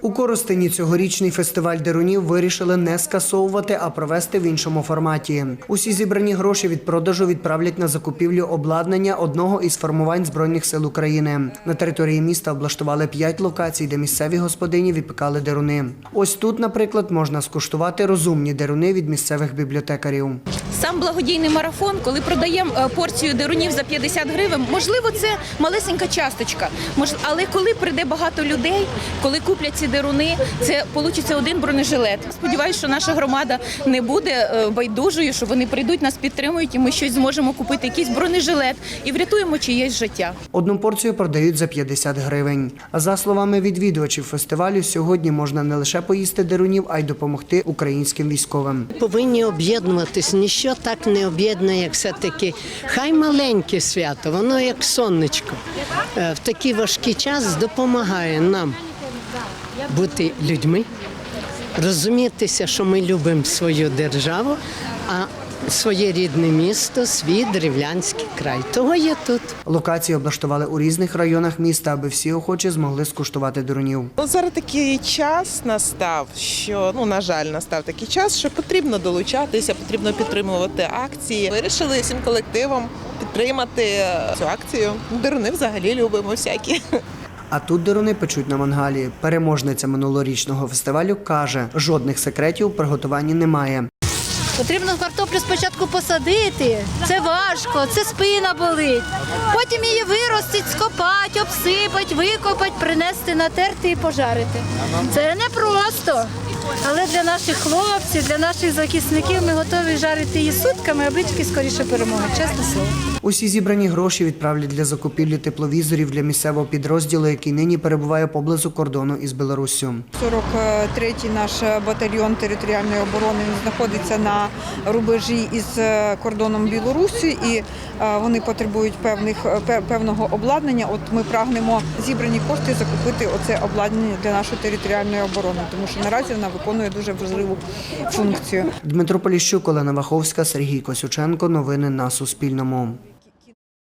У Коростені цьогорічний фестиваль дерунів вирішили не скасовувати, а провести в іншому форматі. Усі зібрані гроші від продажу відправлять на закупівлю обладнання одного із формувань збройних сил України. На території міста облаштували п'ять локацій, де місцеві господині випікали деруни. Ось тут, наприклад, можна скуштувати розумні деруни від місцевих бібліотекарів. Сам благодійний марафон, коли продаємо е, порцію дерунів за 50 гривень, можливо, це малесенька часточка. Мож- Але коли прийде багато людей, коли куплять ці деруни, це вийде один бронежилет. Сподіваюся, що наша громада не буде е, байдужою, що вони прийдуть, нас підтримують, і ми щось зможемо купити, якийсь бронежилет і врятуємо чиєсь життя. Одну порцію продають за 50 гривень. А за словами відвідувачів фестивалю, сьогодні можна не лише поїсти дерунів, а й допомогти українським військовим. повинні об'єднуватись. Ніщо так не об'єднує, як все-таки. Хай маленьке свято, воно як сонечко. Е, В такий важкий час допомагає нам бути людьми, розумітися, що ми любимо свою державу, а своє рідне місто, свій древлянський край. Того є тут. Локації облаштували у різних районах міста, аби всі охочі змогли скуштувати дерунів. Ну, зараз такий час настав, що ну на жаль, настав такий час, що потрібно долучатися, потрібно підтримувати акції. Вирішили всім колективом підтримати е, цю акцію. Деруни взагалі любимо всякі. А тут деруни печуть на мангалі. Переможниця минулорічного фестивалю каже, жодних секретів у приготуванні немає. Потрібно картоплю спочатку посадити. Це важко, це спина болить. Потім її виростить, скопати, обсипати, викопати, принести, натерти і пожарити. Це не просто. Але для наших хлопців, для наших захисників ми готові жарити її сутками, аби тільки скоріше перемоги. Чесне слово. Усі зібрані гроші відправлять для закупівлі тепловізорів для місцевого підрозділу, який нині перебуває поблизу кордону із Білоруссю. 43-й наш батальйон територіальної оборони він знаходиться на рубежі із е, кордоном Білорусі, і е, вони потребують певних е, певного обладнання. От ми прагнемо зібрані кошти закупити оце обладнання для нашої територіальної оборони, тому що наразі вона виконує дуже важливу функцію. Дмитро Поліщук, Олена Ваховська, Сергій Косюченко. Новини на Суспільному.